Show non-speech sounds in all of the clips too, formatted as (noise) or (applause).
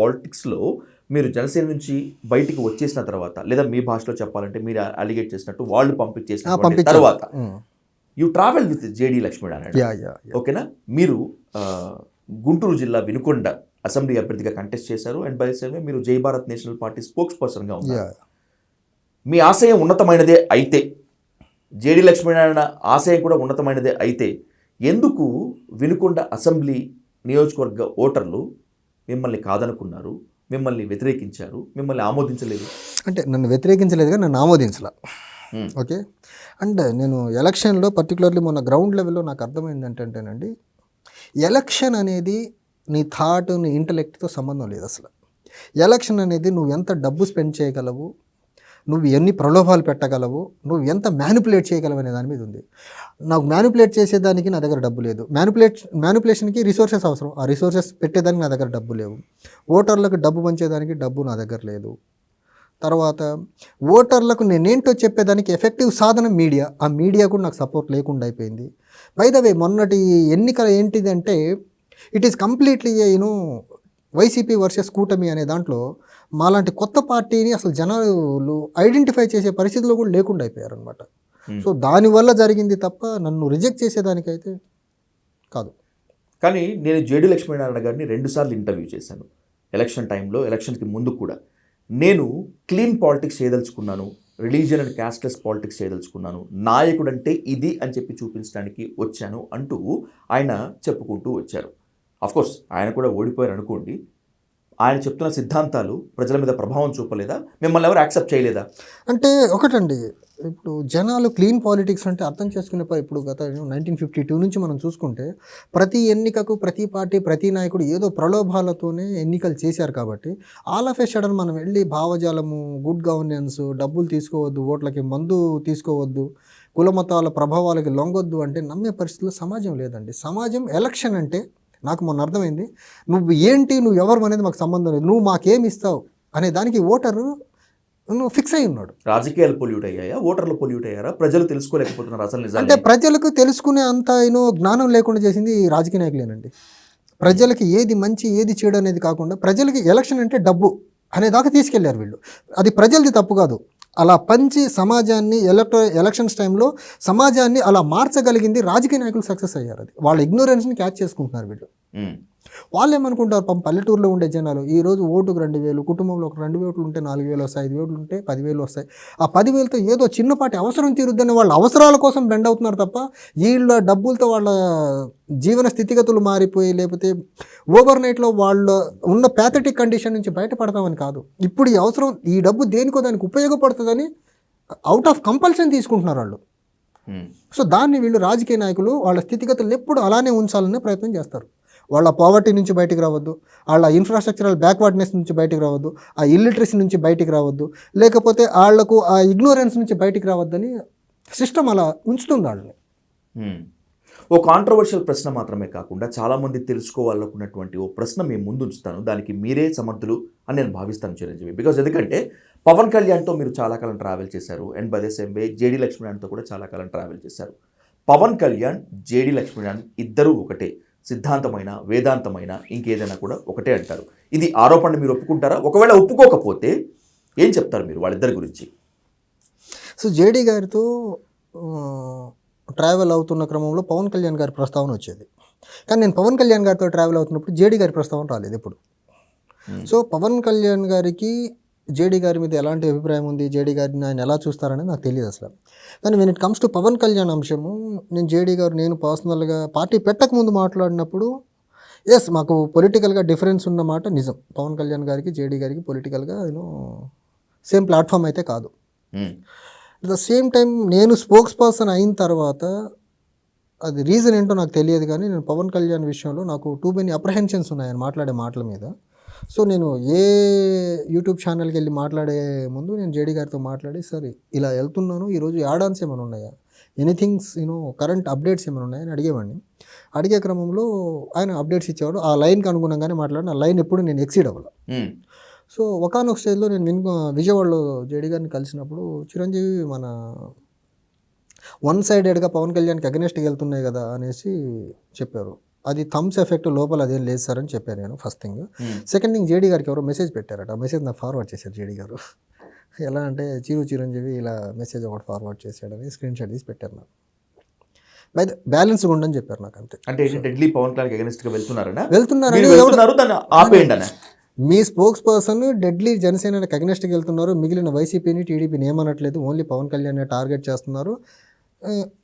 పాలిటిక్స్లో మీరు జనసేన నుంచి బయటికి వచ్చేసిన తర్వాత లేదా మీ భాషలో చెప్పాలంటే మీరు అలిగేట్ చేసినట్టు వాళ్ళు పంపించేసిన. తర్వాత you travel with JD Lakshminarayana ఓకేనా? మీరు గుంటూరు జిల్లా వినుకొండ అసెంబ్లీ అభ్యర్థిగా కంటెస్ట్ చేశారు అండ్ బై సేమ్ మీరు Jai Bharat national party spokes పర్సన్గా ఉన్నారు. మీ ఆశయం ఉన్నతమైనదే అయితే జేడి లక్ష్మీనారాయణ ఆశయం కూడా ఉన్నతమైనదే అయితే ఎందుకు వినుకొండ అసెంబ్లీ నియోజకవర్గ ఓటర్లు మిమ్మల్ని కాదనుకున్నారు మిమ్మల్ని వ్యతిరేకించారు మిమ్మల్ని ఆమోదించలేదు. అంటే నన్ను వ్యతిరేకించలేదుగా నన్ను ఆమోదించాల. ఓకే? అండ్ నేను ఎలక్షన్లో పర్టికులర్లీ మొన్న గ్రౌండ్ లెవెల్లో నాకు అర్థమైంది ఏంటంటేనండి ఎలక్షన్ అనేది నీ థాట్ నీ ఇంటలెక్ట్తో సంబంధం లేదు అసలు. ఎలక్షన్ అనేది నువ్వు ఎంత డబ్బు స్పెండ్ చేయగలవు నువ్వు ఎన్ని ప్రలోభాలు పెట్టగలవు నువ్వు ఎంత మ్యానిపులేట్ చేయగలవు అనే దాని మీద ఉంది. నాకు మ్యానిపులేట్ చేసేదానికి నా దగ్గర డబ్బు లేదు. మ్యానిపులేట్ మ్యానిపులేషన్కి రిసోర్సెస్ అవసరం. ఆ రిసోర్సెస్ పెట్టేదానికి నా దగ్గర డబ్బు లేవు. ఓటర్లకు డబ్బు పంచేదానికి డబ్బు నా దగ్గర లేదు. తర్వాత ఓటర్లకు నేనేంటో చెప్పేదానికి ఎఫెక్టివ్ సాధనం మీడియా ఆ మీడియా కూడా నాకు సపోర్ట్ లేకుండా అయిపోయింది. బై ద వే మొన్నటి ఎన్నికల ఏంటిదంటే it is completely you know YCP versus కూటమి అనే దాంట్లో మాలాంటి కొత్త పార్టీని అసలు జనాలు ఐడెంటిఫై చేసే పరిస్థితిలో కూడా లేకుండా అయిపోయారు అనమాట. సో దానివల్ల జరిగింది తప్ప నన్ను రిజెక్ట్ చేసేదానికైతే కాదు. కానీ నేను జేడి లక్ష్మీనారాయణ గారిని రెండుసార్లు ఇంటర్వ్యూ చేశాను. ఎలక్షన్ టైంలో ఎలక్షన్కి ముందు కూడా. నేను క్లీన్ పాలిటిక్స్ చేయదలుచుకున్నాను రిలీజియన్ అండ్ క్యాస్ట్లెస్ పాలిటిక్స్ చేయదలుచుకున్నాను. నాయకుడు అంటే ఇది అని చెప్పి చూపించడానికి వచ్చాను అంటూ ఆయన చెప్పుకుంటూ వచ్చారు. కోర్స్ ఆయన కూడా ఓడిపోయారు అనుకోండి ఆయన చెప్తున్న సిద్ధాంతాలు ప్రజల మీద ప్రభావం చూపలేదా? మిమ్మల్ని ఎవరు యాక్సెప్ట్ చేయలేదా? అంటే ఒకటండి ఇప్పుడు జనాలు క్లీన్ పాలిటిక్స్ అంటే అర్థం చేసుకునే ఇప్పుడు గత నైన్టీన్ ఫిఫ్టీ టూ నుంచి మనం చూసుకుంటే ప్రతి ఎన్నికకు ప్రతి పార్టీ ప్రతి నాయకుడు ఏదో ప్రలోభాలతోనే ఎన్నికలు చేశారు కాబట్టి ఆల్ ఆఫ్ ఎ సడన్ మనం వెళ్ళి భావజాలము గుడ్ గవర్నెన్స్ డబ్బులు తీసుకోవద్దు ఓట్లకి మందు తీసుకోవద్దు కులమతాల ప్రభావాలకి లొంగొద్దు అంటే నమ్మే పరిస్థితుల్లో సమాజం లేదండి. సమాజం ఎలక్షన్ అంటే నాకు మొన్న అర్థమైంది. నువ్వు ఏంటి? నువ్వు ఎవరు అనేది మాకు సంబంధం లేదు. నువ్వు మాకేమి ఇస్తావు? అనే దానికి ఓటరు నువ్వు ఫిక్స్ అయి ఉన్నాడు. రాజకీయాలు పొల్యూట్ అయ్యాయా? ఓటర్లు పొల్యూట్ అయ్యారా? ప్రజలు తెలుసుకోలేకపోతున్నారు అసలు అంటే ప్రజలకు తెలుసుకునే అంత ఏనో జ్ఞానం లేకుండా చేసింది ఈ రాజకీయ నాయకులేనండి. ప్రజలకి ఏది మంచి ఏది చెడు అనేది కాకుండా ప్రజలకి ఎలక్షన్ అంటే డబ్బు. అనే దాకా తీసుకెళ్ళారు వీళ్ళు. అది ప్రజలది తప్పు కాదు. అలా పంచి సమాజాన్ని ఎలక్ట ఎలక్షన్స్ టైంలో సమాజాన్ని అలా మార్చగలిగింది రాజకీయ నాయకులు సక్సెస్ అయ్యారు అది. వాళ్ళ ఇగ్నోరెన్స్ని క్యాచ్ చేసుకుంటున్నారు వీళ్ళు. వాళ్ళు ఏమనుకుంటారు పాపం పల్లెటూరులో ఉండే జనాలు ఈ రోజు ఓటుకు రెండు వేలు కుటుంబంలో ఒక రెండు వేలు ఉంటే నాలుగు వేలు వస్తాయి ఐదు వేలు ఉంటే పదివేలు వస్తాయి. ఆ పదివేలతో ఏదో చిన్నపాటి అవసరం తీరుద్దని వాళ్ళ అవసరాల కోసం బెండ్ అవుతున్నారు తప్ప వీళ్ళ డబ్బులతో వాళ్ళ జీవన స్థితిగతులు మారిపోయి లేకపోతే ఓవర్ నైట్లో వాళ్ళ ఉన్న ప్యాథటిక్ కండిషన్ నుంచి బయటపడతామని కాదు. ఇప్పుడు ఈ అవసరం ఈ డబ్బు దేనికో దానికి ఉపయోగపడుతుందని అవుట్ ఆఫ్ కంపల్షన్ తీసుకుంటున్నారు వాళ్ళు. సో దాన్ని వీళ్ళు రాజకీయ నాయకులు వాళ్ళ స్థితిగతులు ఎప్పుడు అలానే ఉంచాలనే ప్రయత్నం చేస్తారు. వాళ్ళ పావర్టీ నుంచి బయటికి రావద్దు. వాళ్ళ ఇన్ఫ్రాస్ట్రక్చరల్ బ్యాక్వర్డ్నెస్ నుంచి బయటికి రావద్దు. ఆ ఇల్లిటరసీ నుంచి బయటికి రావద్దు. లేకపోతే వాళ్ళకు ఆ ఇగ్నోరెన్స్ నుంచి బయటికి రావద్దని సిస్టమ్ అలా ఉంచుతుంది వాళ్ళని. ఓ కాంట్రవర్షియల్ ప్రశ్న మాత్రమే కాకుండా చాలామంది తెలుసుకోవాలనుకున్నటువంటి ఓ ప్రశ్న మేము ముందు ఉంచుతాను. దానికి మీరే సమర్థులు అని నేను భావిస్తాను చిరంజీవి. బికాజ్ ఎందుకంటే పవన్ కళ్యాణ్తో మీరు చాలా కాలం ట్రావెల్ చేశారు. And by the same way JD లక్ష్మీనారాయణతో కూడా చాలా కాలం ట్రావెల్ చేశారు. పవన్ కళ్యాణ్ జేడి లక్ష్మీనారాయణ ఇద్దరూ ఒకటే. సిద్ధాంతమైన వేదాంతమైన ఇంకేదైనా కూడా ఒకటే అంటారు. ఇది ఆరోపణ మీరు ఒప్పుకుంటారా? ఒకవేళ ఒప్పుకోకపోతే ఏం చెప్తారు మీరు వాళ్ళిద్దరి గురించి? సో జేడీ గారితో ట్రావెల్ అవుతున్న క్రమంలో పవన్ కళ్యాణ్ గారి ప్రస్తావన వచ్చేది. కానీ నేను పవన్ కళ్యాణ్ గారితో ట్రావెల్ అవుతున్నప్పుడు జేడీ గారి ప్రస్తావన రాలేదు ఎప్పుడు. సో పవన్ కళ్యాణ్ గారికి జేడీ గారి మీద ఎలాంటి అభిప్రాయం ఉంది? జేడీ గారిని ఆయన ఎలా చూస్తారనేది నాకు తెలియదు అసలు. కానీ when it comes to Pavan Kalyan అంశము నేను జేడీ గారు నేను పర్సనల్గా పార్టీ పెట్టక ముందు మాట్లాడినప్పుడు ఎస్ మాకు పొలిటికల్గా డిఫరెన్స్ ఉన్న మాట నిజం. పవన్ కళ్యాణ్ గారికి జేడీ గారికి పొలిటికల్గా యూనో సేమ్ ప్లాట్ఫామ్ అయితే కాదు. ద సేమ్ టైం నేను స్పోక్స్ పర్సన్ అయిన తర్వాత అది రీజన్ ఏంటో నాకు తెలియదు కానీ నేను పవన్ కళ్యాణ్ విషయంలో నాకు టూ మెనీ అప్రహెన్షన్స్ ఉన్నాయి ఆయన మాట్లాడే మాటల మీద. సో నేను ఏ యూట్యూబ్ ఛానల్కి వెళ్ళి మాట్లాడే ముందు నేను జేడీ గారితో మాట్లాడి సార్ ఇలా వెళ్తున్నాను. ఈరోజు యాడాన్స్ ఏమైనా ఉన్నాయా? ఎనీథింగ్స్ యూనో కరెంట్ అప్డేట్స్ ఏమైనా ఉన్నాయని అడిగేవాడిని. అడిగే క్రమంలో ఆయన అప్డేట్స్ ఇచ్చేవాడు. ఆ లైన్కి అనుగుణంగానే మాట్లాడిన ఆ లైన్ ఎప్పుడు నేను ఎక్సీడ్ అవ్వాలి. సో ఒకనొక స్టేజ్లో నేను విన్ విజయవాడలో జేడీ గారిని కలిసినప్పుడు చిరంజీవి మన వన్ సైడెడ్గా పవన్ కళ్యాణ్కి అగెనెస్ట్కి వెళ్తున్నాయి కదా అనేసి చెప్పారు. అది థమ్స్ ఎఫెక్ట్ లోపల అదేం లేదు సార్ అని చెప్పాను నేను first thing. Second thing JD గారికి ఎవరో మెసేజ్ పెట్టారట. ఆ మెసేజ్ నాకు ఫార్వర్డ్ చేశారు జేడీ గారు. (laughs) ఎలా అంటే చిరు చిరంజీవి ఇలా మెసేజ్ ఒకటి ఫార్వర్డ్ చేశాడని స్క్రీన్ షాట్ తీసి పెట్టారు నాకు. బ్యాలెన్స్ ఉండని చెప్పారు నాకు అంతే. అంటే డెడ్లీ పవన్ కళ్యాణ్ అగెనిస్ట్గా వెళ్తున్నారనా? వెళ్తున్నారు మీ స్పోక్స్ పర్సన్ డెడ్లీ జనసేనకి అగ్నెస్ట్కి వెళ్తున్నారు. మిగిలిన వైసీపీని టీడీపీని ఏమనట్లేదు. ఓన్లీ పవన్ కళ్యాణ్ టార్గెట్ చేస్తున్నారు.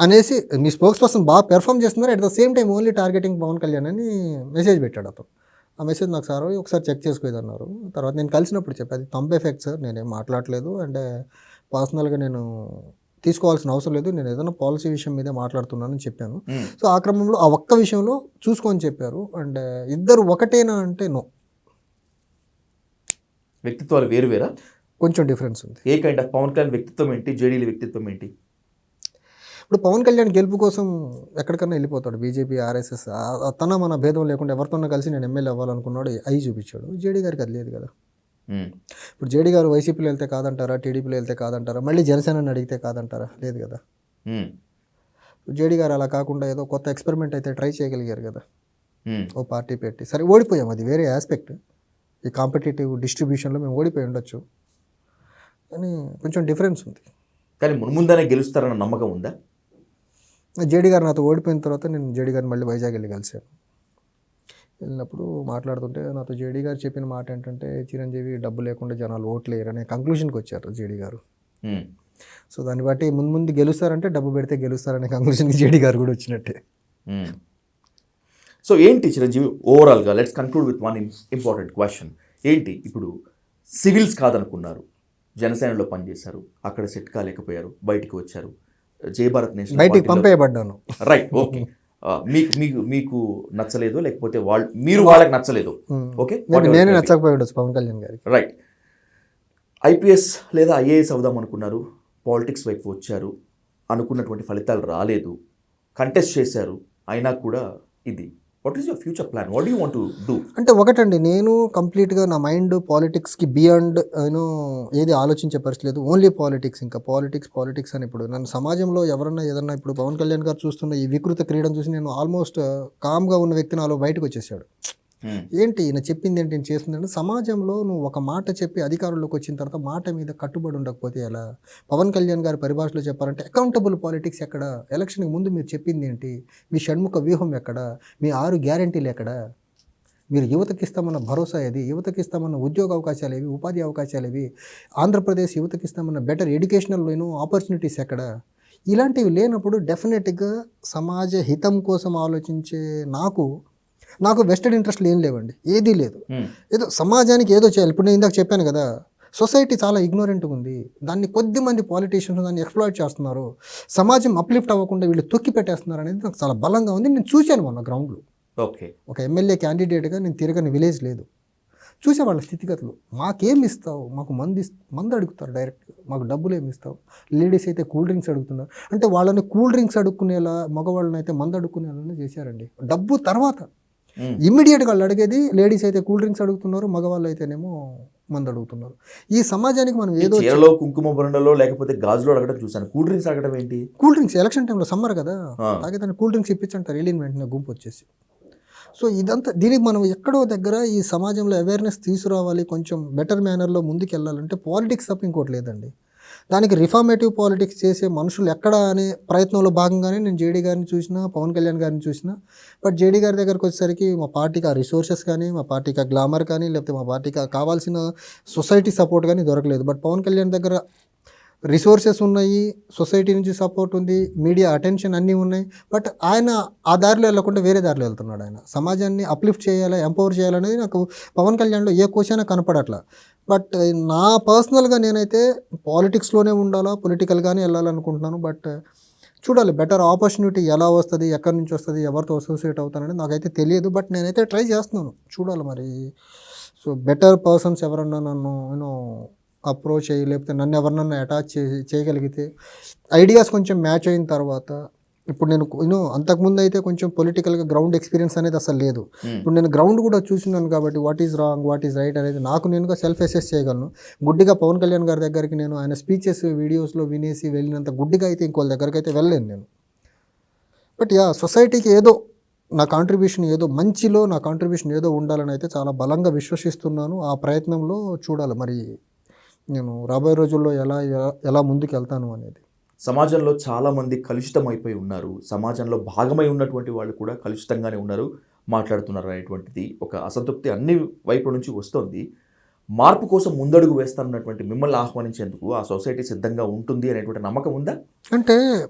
అనేసి మీ స్పోక్స్ పర్సన్ బాగా పెర్ఫామ్ చేస్తున్నారు? At the same time only targeting Pavan Kalyan అని మెసేజ్ పెట్టాడు అతను. ఆ మెసేజ్ నాకు సార్ ఒకసారి చెక్ చేసుకోలేదు అన్నారు తర్వాత నేను కలిసినప్పుడు చెప్పి అది తంప్ ఎఫెక్ట్ సార్ నేనేం మాట్లాడలేదు అండ్ పర్సనల్గా నేను తీసుకోవాల్సిన అవసరం లేదు. నేను ఏదైనా పాలసీ విషయం మీదే మాట్లాడుతున్నానని చెప్పాను. ఉమ్. సో ఆ క్రమంలో ఆ ఒక్క విషయంలో చూసుకొని చెప్పారు. అండ్ ఇద్దరు ఒకటేనా అంటే నో వ్యక్తిత్వాలు వేరు వేరా? కొంచెం డిఫరెన్స్ ఉంది. A kind of Pavan Kalyan వ్యక్తిత్వం ఏంటి? జేడీల వ్యక్తిత్వం ఏంటి? ఇప్పుడు పవన్ కళ్యాణ్ గెలుపు కోసం ఎక్కడికన్నా వెళ్ళిపోతాడు బీజేపీ ఆర్ఎస్ఎస్ తన మన భేదం లేకుండా ఎవరితోన్నా కలిసి నేను ఎమ్మెల్యే అవ్వాలనుకున్నాడు అయి చూపించాడు. జేడీ గారికి అది లేదు కదా. ఇప్పుడు జేడీ గారు వైసీపీలో వెళ్తే కాదంటారా టీడీపీలో వెళ్తే కాదంటారా మళ్ళీ జనసేనని అడిగితే కాదంటారా లేదు కదా. జేడీ గారు అలా కాకుండా ఏదో కొత్త ఎక్స్పెరిమెంట్ అయితే ట్రై చేయగలిగారు కదా. ఓ పార్టీ పెట్టి. సరే ఓడిపోయాం. అది వేరే ఆస్పెక్ట్. ఈ కాంపిటేటివ్ డిస్ట్రిబ్యూషన్లో మేము ఓడిపోయి ఉండొచ్చు. కానీ కొంచెం డిఫరెన్స్ ఉంది. కానీ మున్ముందనే గెలుస్తారన్న నమ్మకం ఉందా? జేడీ గారు నాతో ఓడిపోయిన తర్వాత నేను జేడీ గారిని మళ్ళీ వైజాగ్ వెళ్ళి కలిశాను. వెళ్ళినప్పుడు మాట్లాడుతుంటే నాతో జేడీ గారు చెప్పిన మాట ఏంటంటే చిరంజీవి డబ్బు లేకుండా జనాలు ఓట్లు వేయరు అనే కంక్లూషన్కి వచ్చారు జేడీ గారు. సో దాన్ని బట్టి ముందు ముందు గెలుస్తారంటే డబ్బు పెడితే గెలుస్తారనే కంక్లూషన్కి జేడీ గారు కూడా వచ్చినట్టే. సో ఏంటి చిరంజీవి ఓవరాల్గా let's conclude with one important question ఏంటి ఇప్పుడు సివిల్స్ కాదనుకున్నారు జనసేనలో పనిచేశారు అక్కడ సెట్ కాలేకపోయారు బయటికి వచ్చారు. జై భారత్ నేషనల్ బయటికి పంపేయబడ్డాను. రైట్ ఓకే మీకు మీకు మీకు నచ్చలేదు లేకపోతే వాళ్ళు మీరు వాళ్ళకి నచ్చలేదు. ఓకే నేను నేనే నచ్చకపోయి ఉండొచ్చు పవన్ కళ్యాణ్ గారికి. రైట్ ఐపీఎస్ లేదా ఐఏఎస్ అవుదాం అనుకున్నారు. పాలిటిక్స్ వైపు వచ్చారు. అనుకున్నటువంటి ఫలితాలు రాలేదు. కంటెస్ట్ చేశారు. అయినా కూడా ఇది. What is your future plan what you want do అంటే ఒకటండి నేను కంప్లీట్గా నా మైండ్ పాలిటిక్స్కి బియాండ్ నేను ఏది ఆలోచించే పరిస్థితి లేదు. ఓన్లీ పాలిటిక్స్ ఇంకా పాలిటిక్స్ పాలిటిక్స్ అని ఇప్పుడు నన్ను సమాజంలో ఎవరన్నా ఏదన్నా ఇప్పుడు పవన్ కళ్యాణ్ గారు చూస్తున్న ఈ వికృత క్రీడను చూసి నేను ఆల్మోస్ట్ కామ్గా uh, ఉన్న వ్యక్తి నాలో బయటకు వచ్చేసాడు. ఏంటి ఈయన చెప్పింది ఏంటి నేను చేస్తుంది సమాజంలో నువ్వు ఒక మాట చెప్పి అధికారంలోకి వచ్చిన తర్వాత మాట మీద కట్టుబడి ఉండకపోతే ఎలా? పవన్ కళ్యాణ్ గారి పరిభాషలో చెప్పాలంటే అకౌంటబుల్ పాలిటిక్స్ ఎక్కడ? ఎలక్షన్కి ముందు మీరు చెప్పింది ఏంటి? మీ షణ్ముఖ వ్యూహం ఎక్కడ? మీ ఆరు గ్యారంటీలు ఎక్కడ? మీరు యువతకి ఇస్తామన్న భరోసా ఏది? యువతకి ఇస్తామన్న ఉద్యోగ అవకాశాలు ఏవి? ఉపాధి అవకాశాలు ఏవి? ఆంధ్రప్రదేశ్ యువతకి ఇస్తామన్న బెటర్ ఎడ్యుకేషనల్లోనూ ఆపర్చునిటీస్ ఎక్కడ? ఇలాంటివి లేనప్పుడు డెఫినెట్గా సమాజ హితం కోసం ఆలోచించే నాకు నాకు వెస్టెడ్ ఇంట్రెస్ట్లు ఏం లేవండి. ఏదీ లేదు. ఏదో సమాజానికి ఏదో చేయాలి. ఇప్పుడు నేను ఇందాక చెప్పాను కదా సొసైటీ చాలా ఇగ్నోరెంట్గా ఉంది. దాన్ని కొద్ది మంది పాలిటీషియన్స్ దాన్ని ఎక్స్ప్లాయిట్ చేస్తున్నారు. సమాజం అప్లిఫ్ట్ అవ్వకుండా వీళ్ళు తొక్కి పెట్టేస్తున్నారు అనేది నాకు చాలా బలంగా ఉంది. నేను చూశాను మొన్న గ్రౌండ్లో ఓకే. ఒక ఎమ్మెల్యే క్యాండిడేట్గా నేను తిరగని విలేజ్ లేదు. చూసే వాళ్ళ స్థితిగతులు. మాకేం ఇస్తావు? మాకు మంది మందు అడుగుతారు డైరెక్ట్గా మాకు డబ్బులు ఏమి ఇస్తావు? లేడీస్ అయితే కూల్ డ్రింక్స్ అడుగుతున్నారు. అంటే వాళ్ళని కూల్ డ్రింక్స్ అడుక్కునేలా మగవాళ్ళని అయితే మందు అడుక్కునేలా చేశారండి. డబ్బు తర్వాత ఇమ్మీడియట్గా వాళ్ళు అడిగేది లేడీస్ అయితే కూల్ డ్రింక్స్ అడుగుతున్నారు మగవాళ్ళు అయితేనేమో మందు అడుగుతున్నారు. ఈ సమాజానికి మనం ఏదో చీరలో కుంకుమ బృండలో లేకపోతే గాజులో అడగడం చూసాను కూల్ డ్రింక్స్ అడగడం ఏంటి? కూల్ డ్రింక్స్ ఎలక్షన్ టైంలో సమ్మర్ కదా. తాగేదాన్ని కూల్ డ్రింక్స్ ఇప్పించంటారు వెళ్ళిన వెంటనే గుంపు వచ్చేసి. సో ఇదంతా దీనికి మనం ఎక్కడో దగ్గర ఈ సమాజంలో అవేర్నెస్ తీసుకురావాలి కొంచెం బెటర్ మేనర్లో ముందుకు వెళ్ళాలంటే పాలిటిక్స్ తప్ప ఇంకోటి లేదండి. దానికి రిఫార్మేటివ్ పాలిటిక్స్ చేసే మనుషులు ఎక్కడ అనే ప్రయత్నంలో భాగంగానే నేను జేడీ గారిని చూసిన పవన్ కళ్యాణ్ గారిని చూసిన. బట్ జేడీ గారి దగ్గరకు వచ్చేసరికి మా పార్టీకి ఆ రిసోర్సెస్ కానీ మా పార్టీకి ఆ గ్లామర్ కానీ లేకపోతే మా పార్టీకి ఆ కావాల్సిన సొసైటీ సపోర్ట్ కానీ దొరకలేదు. బట్ పవన్ కళ్యాణ్ దగ్గర రిసోర్సెస్ ఉన్నాయి సొసైటీ నుంచి సపోర్ట్ ఉంది మీడియా అటెన్షన్ అన్నీ ఉన్నాయి. బట్ ఆయన ఆ దారిలో వెళ్ళకుండా వేరే దారిలో వెళ్తున్నాడు ఆయన. సమాజాన్ని అప్లిఫ్ట్ చేయాలా ఎంపవర్ చేయాలనేది నాకు పవన్ కళ్యాణ్లో ఏ క్వశ్చన్ కనపడట్లా. బట్ నా పర్సనల్గా నేనైతే పాలిటిక్స్లోనే ఉండాలా పొలిటికల్గానే వెళ్ళాలనుకుంటున్నాను. బట్ చూడాలి బెటర్ ఆపర్చునిటీ ఎలా వస్తుంది ఎక్కడి నుంచి వస్తుంది ఎవరితో అసోసియేట్ అవుతానని నాకైతే తెలియదు. బట్ నేనైతే ట్రై చేస్తున్నాను. చూడాలి మరి. సో బెటర్ పర్సన్స్ ఎవరన్నా నన్ను యూనో అప్రోచ్ అయ్యి లేకపోతే నన్ను ఎవరినన్నా అటాచ్ చే చేయగలిగితే ఐడియాస్ కొంచెం మ్యాచ్ అయిన తర్వాత ఇప్పుడు నేను యూనో అంతకుముందు అయితే కొంచెం పొలిటికల్గా గ్రౌండ్ ఎక్స్పీరియన్స్ అనేది అసలు లేదు. ఇప్పుడు నేను గ్రౌండ్ కూడా చూసినాను కాబట్టి what is wrong what is right అనేది నాకు నేనుగా సెల్ఫ్ అసెస్ చేయగలను. గుడ్డిగా పవన్ కళ్యాణ్ గారి దగ్గరికి నేను ఆయన స్పీచెస్ వీడియోస్లో వినేసి వెళ్ళినంత గుడ్డిగా అయితే ఇంకోళ్ళ దగ్గరికి అయితే వెళ్ళలేను నేను. బట్ యా సొసైటీకి ఏదో నా కాంట్రిబ్యూషన్ ఏదో మంచిలో నా కాంట్రిబ్యూషన్ ఏదో ఉండాలని అయితే చాలా బలంగా విశ్వసిస్తున్నాను. ఆ ప్రయత్నంలో చూడాలి. మరి నేను రాబోయే రోజుల్లో ఎలా- ఎలా ముందుకు వెళ్తాను అనేది. సమాజంలో చాలామంది కలుషితమైపోయి కలుషితం అయిపోయి ఉన్నారు. సమాజంలో భాగమై ఉన్నటువంటి వాళ్ళు కూడా కలుషితంగానే ఉన్నారు. మాట్లాడుతున్నారు అనేటువంటిది ఒక అసంతృప్తి అన్ని వైపుల నుంచి వస్తుంది. మార్పు కోసం ముందడుగు వేస్తానన్నటువంటి మిమ్మల్ని ఆహ్వానించేందుకు ఆ సొసైటీ సిద్ధంగా ఉంటుంది అనేటువంటి నమ్మకం ఉందా? అంటే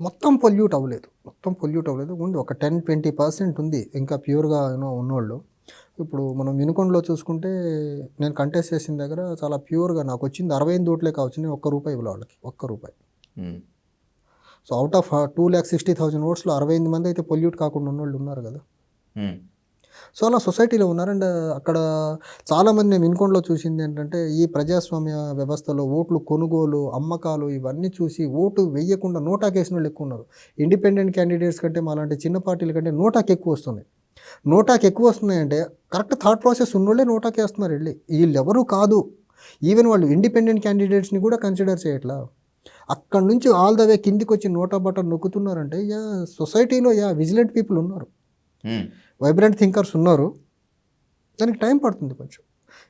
మొత్తం పొల్యూట్ అవ్వలేదు. మొత్తం పొల్యూట్ అవ్వలేదు. ఉంది. ఒక టెన్ ట్వంటీ పర్సెంట్ ఉంది. ఇంకా ప్యూర్గా యూనో ఉన్నోళ్ళు. ఇప్పుడు మనం వినుకొండలో చూసుకుంటే నేను కంటెస్ట్ చేసిన దగ్గర చాలా ప్యూర్గా నాకు వచ్చింది అరవై ఎనిమిది ఓట్లే కావచ్చు. నేను ఒక్క రూపాయి ఇవ్వాలి వాళ్ళకి. ఒక్క రూపాయి. So out of two lakh sixty thousand ఓట్స్లో అరవై ఎనిమిది మంది అయితే పొల్యూట్ కాకుండా ఉన్నోళ్ళు ఉన్నారు కదా. ఉమ్. సో అలా సొసైటీలో ఉన్నారు. అండ్ అక్కడ చాలామంది నేను వినుకొండలో చూసింది ఏంటంటే ఈ ప్రజాస్వామ్య వ్యవస్థలో ఓట్లు కొనుగోలు అమ్మకాలు ఇవన్నీ చూసి ఓటు వెయ్యకుండా నోటాకి వేసిన వాళ్ళు ఎక్కువ ఉన్నారు. ఇండిపెండెంట్ క్యాండిడేట్స్ కంటే మాలాంటి చిన్న పార్టీల కంటే నోటాకి ఎక్కువ వస్తున్నాయి. నోటాకి ఎక్కువ వస్తున్నాయంటే కరెక్ట్ థాట్ ప్రాసెస్ ఉన్నోళ్ళే నోటాకి వేస్తున్నారు వెళ్ళి. వీళ్ళు ఎవరు కాదు. ఈవెన్ వాళ్ళు ఇండిపెండెంట్ క్యాండిడేట్స్ని కూడా కన్సిడర్ చేయట్లా? అక్కడ నుంచి ఆల్ ద వే కిందికి వచ్చి నోటా బటన్ నొక్కుతున్నారంటే యా సొసైటీలో యా విజిలెంట్ పీపుల్ ఉన్నారు. వైబ్రెంట్ థింకర్స్ ఉన్నారు దానికి టైం పడుతుంది కొంచెం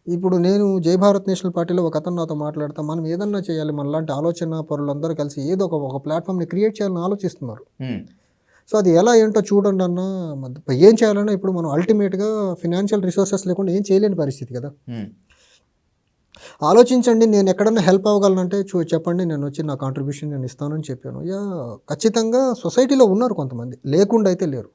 ఇప్పుడు నేను జై భారత్ నేషనల్ పార్టీలో ఒక అతను నాతో మాట్లాడతా మనం ఏదన్నా చేయాలి మనలాంటి ఆలోచన పరులందరూ కలిసి ఏదో ఒక ఒక ప్లాట్ఫామ్ని క్రియేట్ చేయాలని ఆలోచిస్తున్నారు. సో అది ఎలా ఏంటో చూడండి అన్న ఏం చేయాలన్నా ఇప్పుడు మనం అల్టిమేట్గా ఫినాన్షియల్ రిసోర్సెస్ లేకుండా ఏం చేయలేని పరిస్థితి కదా ఉమ్. ఆలోచించండి నేను ఎక్కడన్నా హెల్ప్ అవ్వగలనంటే చూ చెప్పండి నేను వచ్చి నా కాంట్రిబ్యూషన్ నేను ఇస్తానని చెప్పాను. యా ఖచ్చితంగా సొసైటీలో ఉన్నారు కొంతమంది లేకుండా అయితే లేరు.